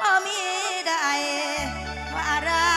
บ่มีได้ว่าอะไร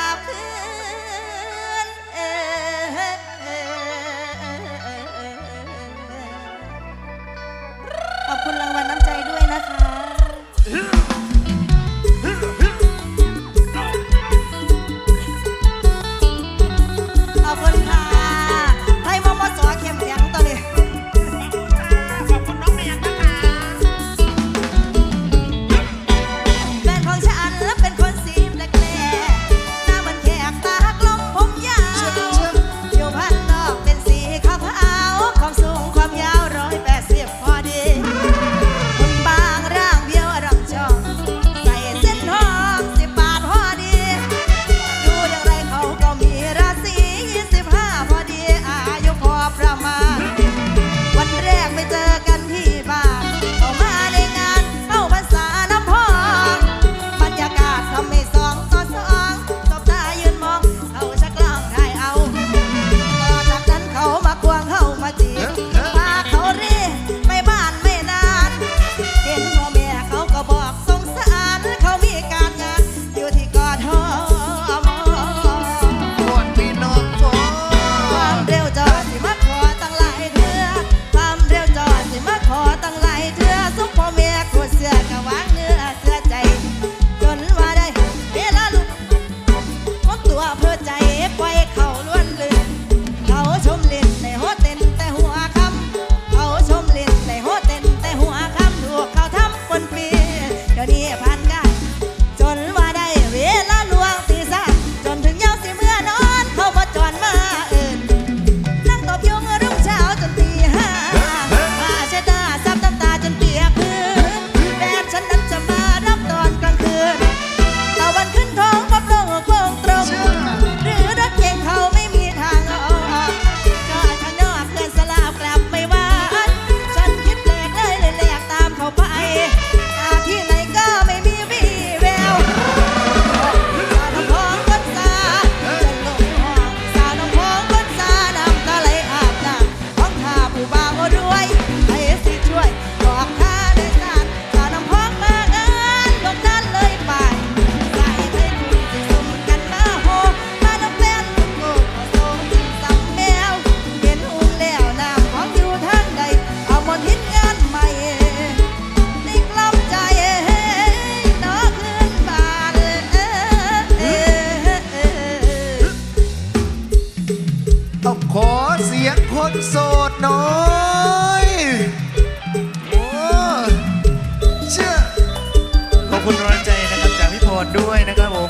คุณกำลัใจนะครับจากพี่พรด้วยนะครับผม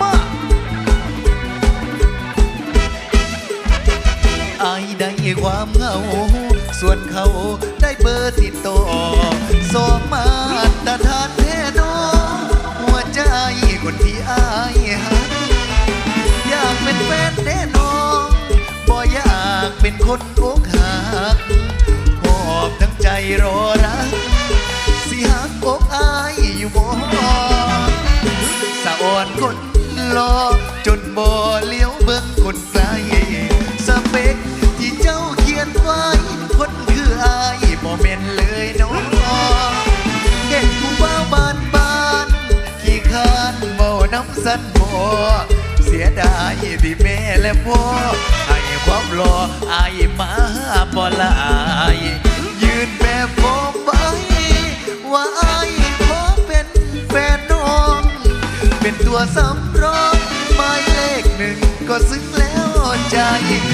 มาไอ้ได้ความเหงา ส่วนเขาได้เบอร์ติดต่อสองมาตรฐานแท้ดอหัวใจคนที่อายหัอยากเป็นแฟนแน่นอนบ่อยากเป็นคนโกงห รอรักสิหักอกอายอยู่บ่สะอ่อนคนรอจนบ่เลี้ยวเบิ่งคนไกลสเปคที่เจ้าเขียนไว้คนคืออายบ่แม่นเลยน้องเด็กผู้บ้าบานบานขี้คานเมาน้ำสันบ่เสียดายที่แม่และพ่อให้ความรออายมาบ่ละอาย บบโบไว้ว่าไอายขอเป็นแฟนน้อง เป็นตัวสำรองหมายเลขหนึ่งก็ซึ้งแล้วใจ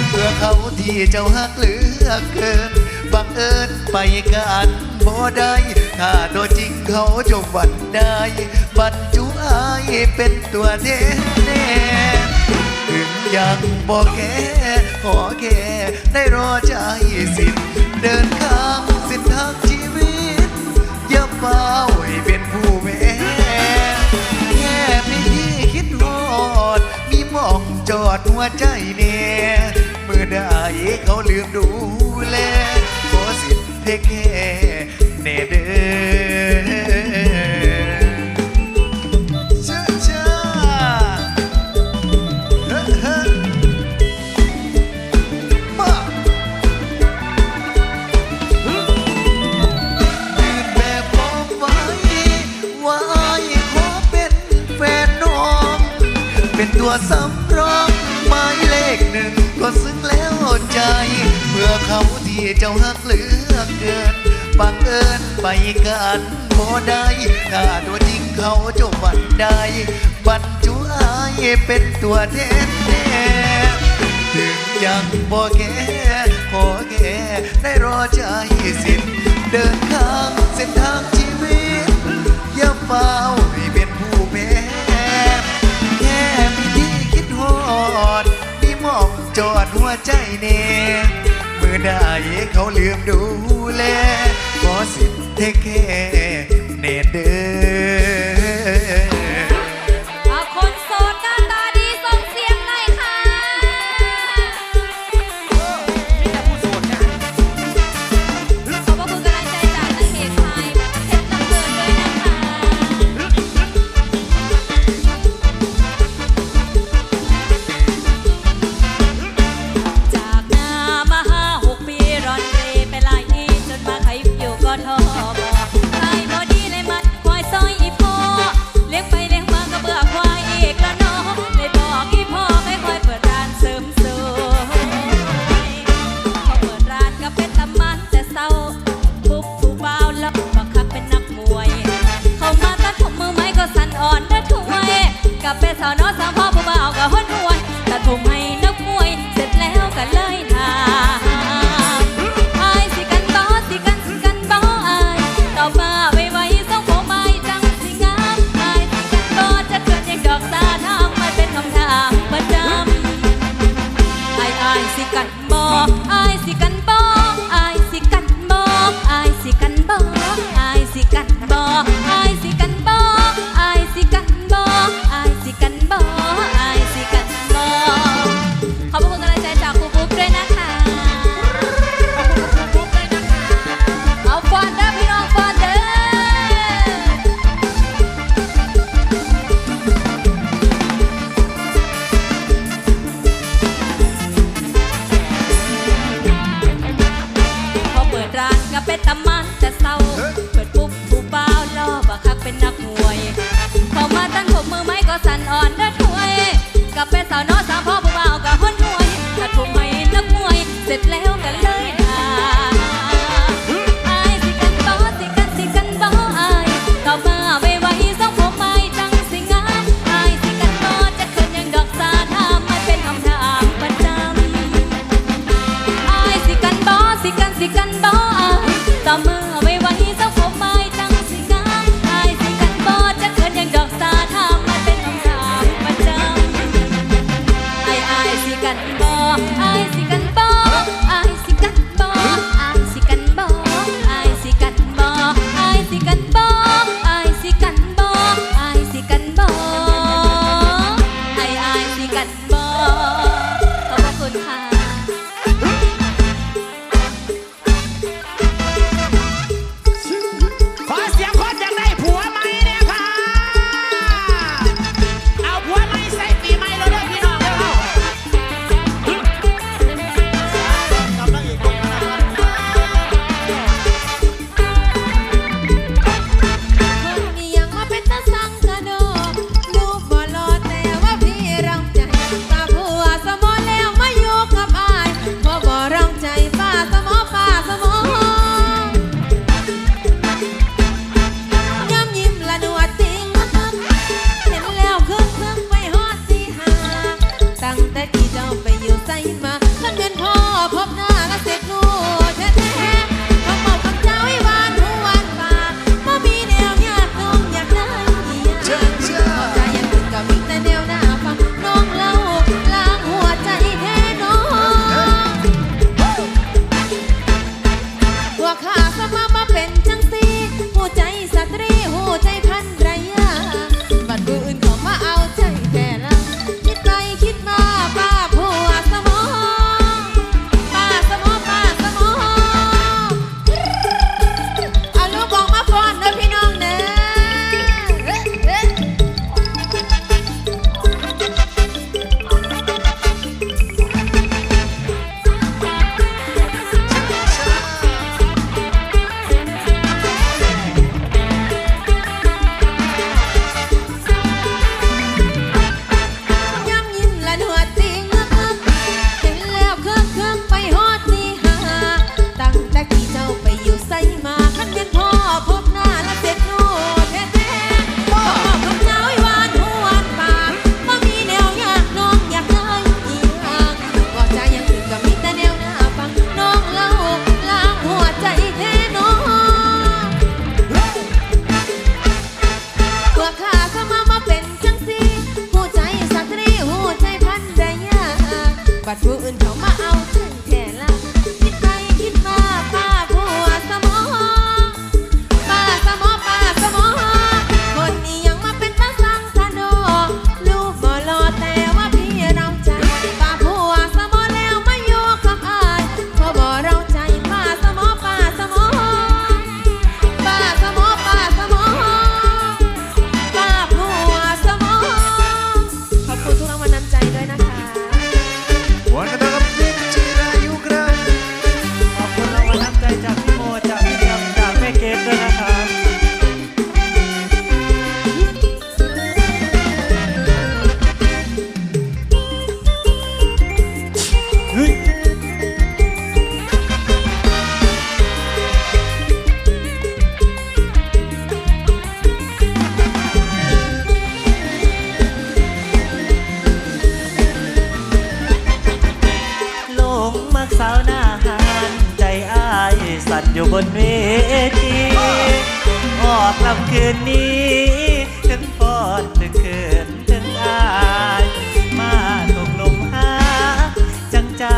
เพื่อเขาที่เจ้าหักเหลือเกิน บังเอิญไปกันบ่ได้ถ้าตัวจริงเขาจงวันได้บรรจุอายเป็นตัวแทนแน่ถึงยังบอกแค่ขอแค่ได้รอใจสิเดินข้า ดหัวใจเนี่ยเมื่อได้เขาลืมดูแลขอสิทธิ์เทคแค่เนเดอเป็นตัวซ้ำ พื่อเขาที่เจ้าหักเหลือเกินบังเอิญไปกันบ่ได้ถ้าตัวจริงเขาจงวันได้บรรจุอายเป็นตัวแทนแน่ถึงยังบ่แก่ขอแค่ได้รอใจสิทธิ์เดินข้างเส้นทางชีวิตอย่าเฝ้าให้เป็นผู้แพ้แค่มีที่คิดฮอดมีหมองจอดหัวใจเน่เมื่ อได้เขาลืมดูแลขอสิทธิ์เทคแค่เนเด้อ เป็นตำมันแต่เศร้าเปิดปุ๊บผู้บ่าวล่อบักคักเป็นนักมวยเข้ามาตั้งผมมือไม้ก็สั่นอ่อนเด้อ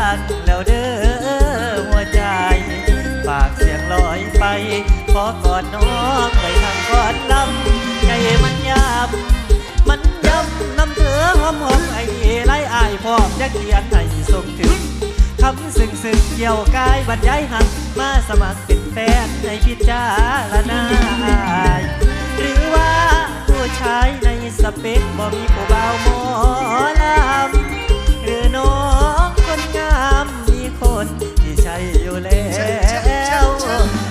จังจังๆแล้วเด้อหัวใจฝากเสียงลอยไป ขอกอดน้องไปทางกอดลำใจมันยาบ มันย้ำน้ำเธอหอมหอมไอ้ไรอายพร้อมจะเขียนให้ส่งถึงคำสึงสึงเกี่ยวกายบรรยายหักมาสมัครเป็นแฟนในพิจารณาหรือว่าผู้ชายในสเปคบ่มีผู้บ่าวหมอลำหรือน้อง อยู่แล้ว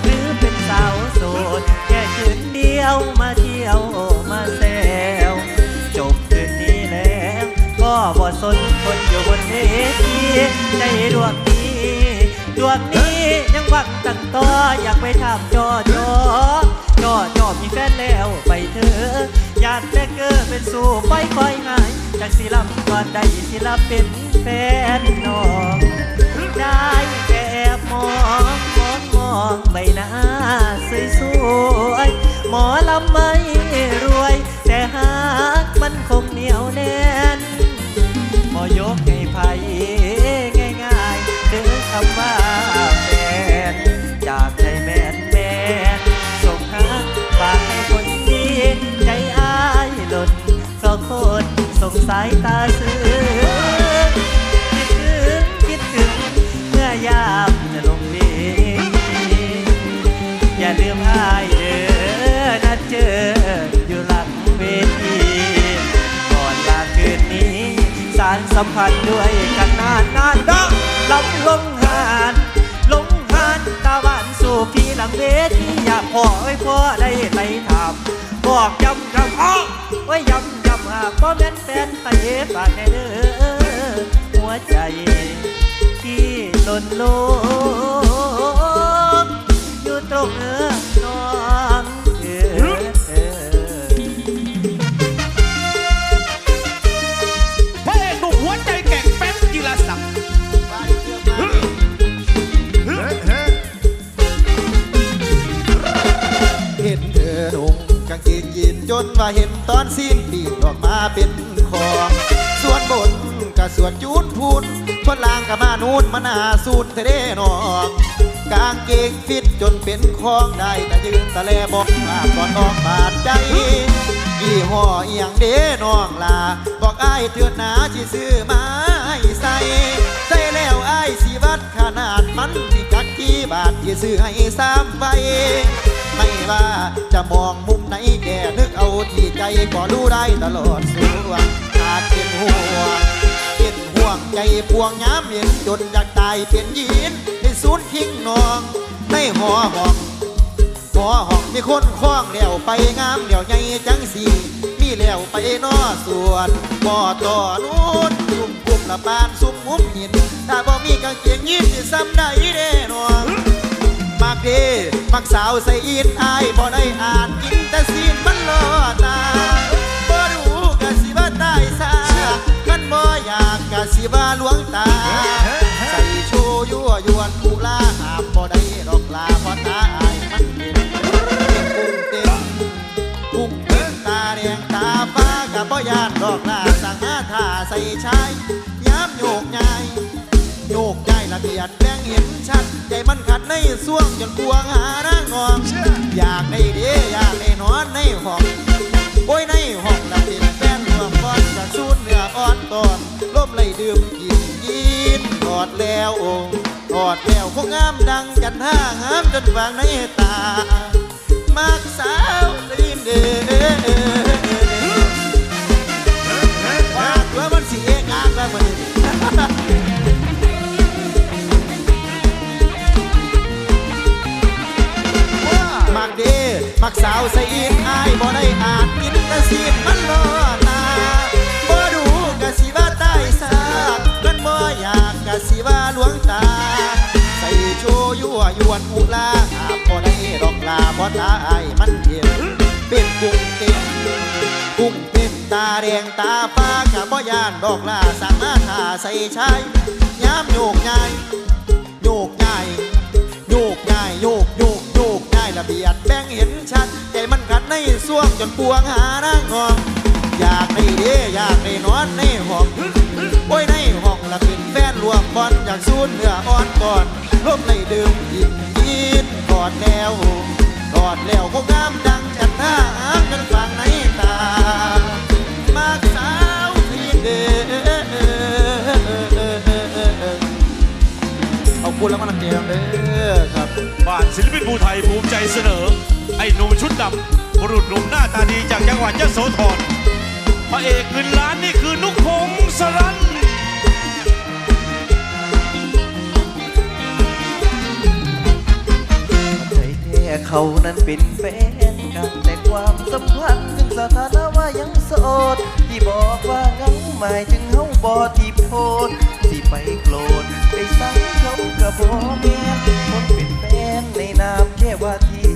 หรือเป็นสาวโสดแค่คืนเดียวมาเที่ยวมาแซวจบคืนนี้แล้วก็บ่สนคนอยู่บนเวทีใจดวงนี้ดวงนี้ยังหวังตั้งต่ออยากไปถามจอจอจอจอมีแฟนแล้วไปเถอะอยากแต่เกิดเป็นสู่ไปคอยหายจากสิลำก่อนได้สิลำเป็นแฟนน้องได้ มองมองมองใบหน้าสวยๆหมอลำไม่รวย แต่หากมันคงเหนียวแน่นบ่ยกให้ไผง่ายๆถึงคำว่าแฟนจากใจแม่นแม่นส่งหาฝากให้คนดีใจอ้ายหล่นก็คนสงสายตาซื้อ สัมพันธ์ด้วยกันนานนานดังลำลงหานลงหานตาหวานสู่พี่หลังเวทีอยากพ่อไว้พ่อได้ไปถามบอกย้ำยำอ้อไว้ย้ำย้ำหากพ่อแม่นแฟนไปฝากในเด้อหัวใจที่หล่นลงอยู่ตรงเออนอง นว่าเห็นตอนสิ้นปีกออกมาเป็นของส่วนบนกับส่วนจูนพูนคนล่างกับมานูนมาหนาสูดเทเดนองกางเกงฟิตจนเป็นของได้แต่ยืนตะแลบอกลาก่อนออกบาดใจยี่ห้อเอียงเด้น้องลา บอกไอ้เถื่อนหนาที่ซื้อมาให้ใส่ ใส่แล้วไอ้สิวัดขนาดมันที บาทที่ซื้อให้สามใบไม่ว่าจะมองมุมไหนแกนึกเอาที่ใจก็รู้ได้ตลอดส่วงขาดเป็นห่วงเป็นห่วงใจพวงย้ำเห็นจนอยากตายเป็นยีนในศูนย์ทิ้งนอง ในหอห้องหอห้องมีคนคล้องเลี้ยวไปงามเลี้ยวใหญ่จังสีมีเลี้ยวไปนอส่วนบ่อต่อนู้น ละบานซุ่มมุมหินถ้าบ่มีกางเกงยีนที่ซ้ำได้เด้นองมักเด้มักสาวใส่อินอายบ่ได้อ่านกินแต่ซีนมันลอตาบ่รู้กะสิว่าตายซาคันบ่อยากกะสิว่าหลวงตา ใส่โชว์ยั่วยวนกูลาหามบ่ได้ดอกลาพราะตาอายมันเป็นเป็นกุ้งเต็มกุ้งเต็มตาแดงตาฟ้ากะบ่ยานดอกลาสั่งมาท่าใส่ชาย ยดแบ่งเห็นชัด ใจมันขัดในส่วงจนกวงหานางงองอยากได้เด้อยากได้นอนในห้องโอ้ยในห้องละเป็นแฟนรวมก้อนจากสูนเนื้ออ่อนตอนล้มเลยดื่มกินยินกอดแล้วองค์กอดแล้วคงงามดังจันห้างามจนวางในตามากสาวลีนเด้อ มักสาวใส่อินอายบ่ได้อาจกินกระสีมันรอตาบ่ดูกะสิว่าตายซากมันบ่อยากกะสิว่าหลวงตา ใส่โชยั่วยวนอุลาอาบ่ได้ดอกลาบ่ตายมันเห็นเป็นกุ้งเต็มกุ้งเต็มตาแดงตาฟ้ากะบ่ยานดอกลาสั่งมาทาใส่ชายยามโยกย้ายโยกย้ายโยกง่ายโยกโยกโยก ระเบียดแบ่งเห็นชัดใจมันกัดในส่วงจนปวงหานางงอง อยากได้เด้อยากได้นอนในห้องโอ้ยในห้องละเป็นแฟนรวมบอลอยากสูนเนื้ออ่อนก่อนล้มในดื่มยินยินกอดแล้วกอดแล้วก็งามดังจันทาอามจนฟังในตามากสาวที่เด้อเอาพูดแล้วก็นักเกมเด้อครับานศิลปินภูไทยภูมิใจเสนอ ไอ้หนุ่มชุดดำบุรุษหนุ่มหน้าตาดีจากจังหวัดยะโสธรพระเอกเงินล้านนี่คือนุกพงศรันใจแท้เขานั้นเป็นแฟนกันแต่ความสัมพันธ์ถึงสถานะว่ายังโสด ที่บอกว่าเงาหมายถึงเฮาบอที่โพด ไปโกรธไปสั่งเขากับบ่แม่นคนเป็นแฟนในนามแค่ว่าที่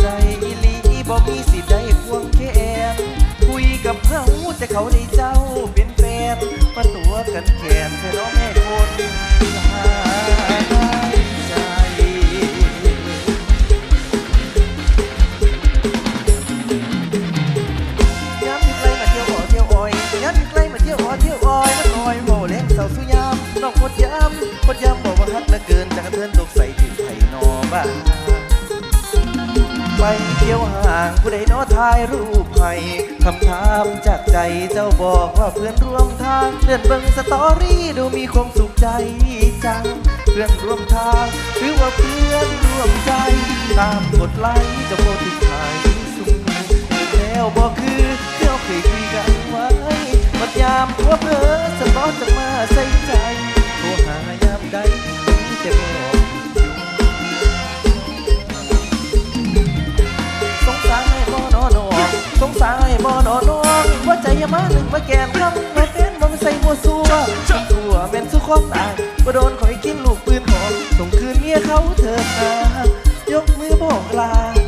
ใจอีหลีบอกมีสิทธิ์ได้ควงแขนคุยกับเฮาแต่เขาได้เจ้าเป็นแฟนมาตัวกันแขนแค่น้อง ถ่ายรูปให้คำถามจากใจเจ้าบอกว่าเพื่อนร่วมทางเลื่อนเบิ่งสตอรี่ดูมีความสุขใจจัง เพื่อนร่วมทางหรือว่าเพื่อนร่วมใจ ตามกดไลค์จะโพสต์ถ่ายสุดแล้วบอกคือเที่ยวเคยคุยกันไว้ปัดยามพัวเพอจะร้อจะมาใส่ใจโทรหายามใดมีแต่บอก สงสารให้บ่นอนองว่าใจยามาหนึ่งมาแกนคำมาเต้นบ่ใส่หัวซัวตัวแม่นสุขความตายบ่โดนคอยกินลูกปืนหอมส่งคืนเมียเขาเถิดนายกมือบอกลา